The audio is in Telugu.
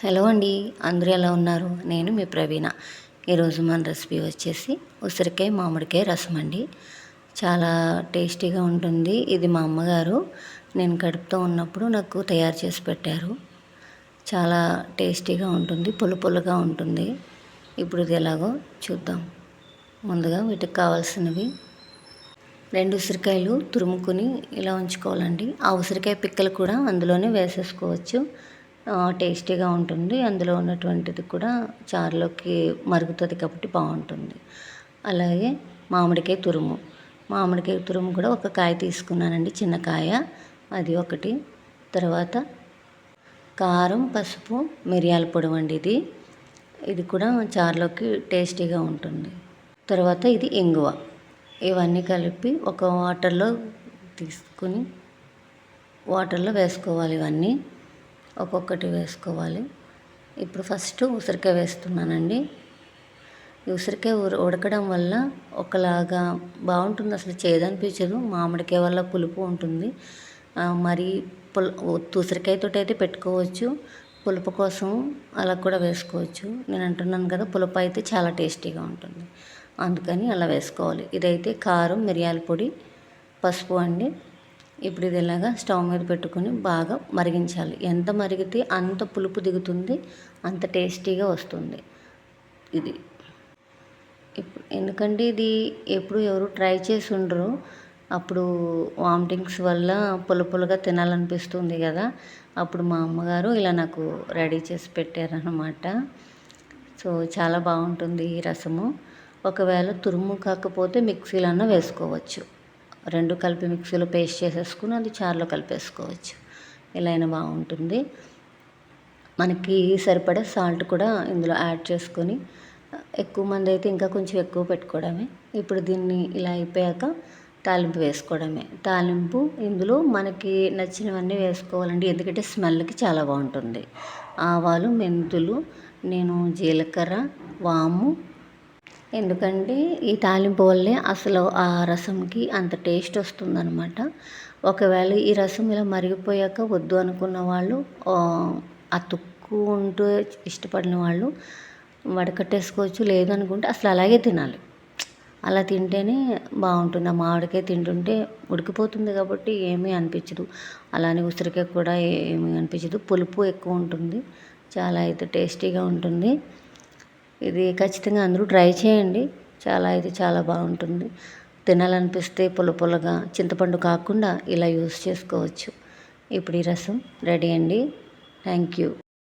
హలో అండి అందరూ ఎలా ఉన్నారు? నేను మీ ప్రవీణ. ఈరోజు మన రెసిపీ వచ్చేసి ఉసిరికాయ మామిడికాయ రసం అండి. చాలా టేస్టీగా ఉంటుంది. ఇది మా అమ్మగారు నేను కడుపుతో ఉన్నప్పుడు నాకు తయారు చేసి పెట్టారు. చాలా టేస్టీగా ఉంటుంది పుల్ల పులుగా ఉంటుంది. ఇప్పుడు ఇది ఎలాగో చూద్దాం. ముందుగా వీటికి కావాల్సినవి. రెండు ఉసిరికాయలు తురుముకుని ఇలా ఉంచుకోవాలండి. ఆ ఉసిరికాయ పిక్కలు కూడా అందులోనే వేసేసుకోవచ్చు. టేస్టీగా ఉంటుంది. అందులో ఉన్నటువంటిది కూడా చారులోకి మరుగుతుంది కాబట్టి బాగుంటుంది. అలాగే మామిడికాయ తురుము. మామిడికాయ తురుము కూడా ఒక కాయ తీసుకున్నానండి చిన్న కాయ. అది ఒకటి. తర్వాత కారం పసుపు మిరియాల పొడి అండి ఇది. ఇది కూడా చారులోకి టేస్టీగా ఉంటుంది. తర్వాత ఇది ఇంగువ. ఇవన్నీ కలిపి ఒక వాటర్లో తీసుకుని వాటర్లో వేసుకోవాలి ఇవన్నీ. ఒక్కొక్కటి వేసుకోవాలి. ఇప్పుడు ఫస్ట్ ఉసిరికాయ వేస్తున్నానండి. ఈ ఉసిరికాయ ఉడకడం వల్ల ఒకలాగా బాగుంటుంది అసలు చేదనిపించదు. మామిడికాయ వల్ల పులుపు ఉంటుంది. మరి పుల్ ఉసిరికాయతో అయితే పెట్టుకోవచ్చు. పులుపు కోసం అలా కూడా వేసుకోవచ్చు. నేను అంటున్నాను కదా పులుపు అయితే చాలా టేస్టీగా ఉంటుంది. అందుకని అలా వేసుకోవాలి. ఇదైతే కారం మిరియాల పొడి పసుపు అండి. ఇప్పుడు ఇది ఇలాగా స్టవ్ మీద పెట్టుకొని బాగా మరిగించాలి. ఎంత మరిగితే అంత పులుపు దిగుతుంది అంత టేస్టీగా వస్తుంది. ఇది. ఇప్పుడు ఎందుకంటే ఇది ఎప్పుడు ఎవరు ట్రై చేసి ఉండరు. అప్పుడు వామిటింగ్స్ వల్ల పులుపులుగా తినాలనిపిస్తుంది కదా. అప్పుడు మా అమ్మగారు ఇలా నాకు రెడీ చేసి పెట్టారనమాట సో చాలా బాగుంటుంది ఈ రసము. ఒకవేళ తురుము కాకపోతే మిక్సీలన్నా వేసుకోవచ్చు. రెండు కలిపి మిక్సీలో పేస్ట్ చేసేసుకుని అది చారులో కలిపేసుకోవచ్చు. ఇలా అయినా బాగుంటుంది. మనకి సరిపడే సాల్ట్ కూడా ఇందులో యాడ్ చేసుకొని ఎక్కువ మంది అయితే ఇంకా కొంచెం ఎక్కువ పెట్టుకోవడమే. ఇప్పుడు దీన్ని ఇలా అయిపోయాక తాలింపు వేసుకోవడమే. తాలింపు ఇందులో మనకి నచ్చినవన్నీ వేసుకోవాలండి. ఎందుకంటే స్మెల్కి చాలా బాగుంటుంది. ఆవాలు మెంతులు నేను జీలకర్ర వాము ఎందుకంటే ఈ తాలింపు వల్లే అసలు ఆ రసంకి అంత టేస్ట్ వస్తుందన్నమాట. ఒకవేళ ఈ రసం ఇలా మరిగిపోయాక వద్దు అనుకున్న వాళ్ళు అతుక్కు ఉంటూ ఇష్టపడిన వాళ్ళు వడకట్టేసుకోవచ్చు. లేదు అనుకుంటే అసలు అలాగే తినాలి. అలా తింటేనే బాగుంటుంది. ఆ మామిడికాయ తింటుంటే ఉడికిపోతుంది కాబట్టి ఏమీ అనిపించదు. అలానే ఉసిరికాయ కూడా ఏమీ అనిపించదు. పులుపు ఎక్కువ ఉంటుంది. చాలా అయితే టేస్టీగా ఉంటుంది. ఇది ఖచ్చితంగా అందరూ ట్రై చేయండి. చాలా అయితే చాలా బాగుంటుంది. తినాలనిపిస్తే పుల్ల పుల్లగా చింతపండు కాకుండా ఇలా యూస్ చేసుకోవచ్చు. ఇప్పుడు ఈ రసం రెడీ అండి. Thank you.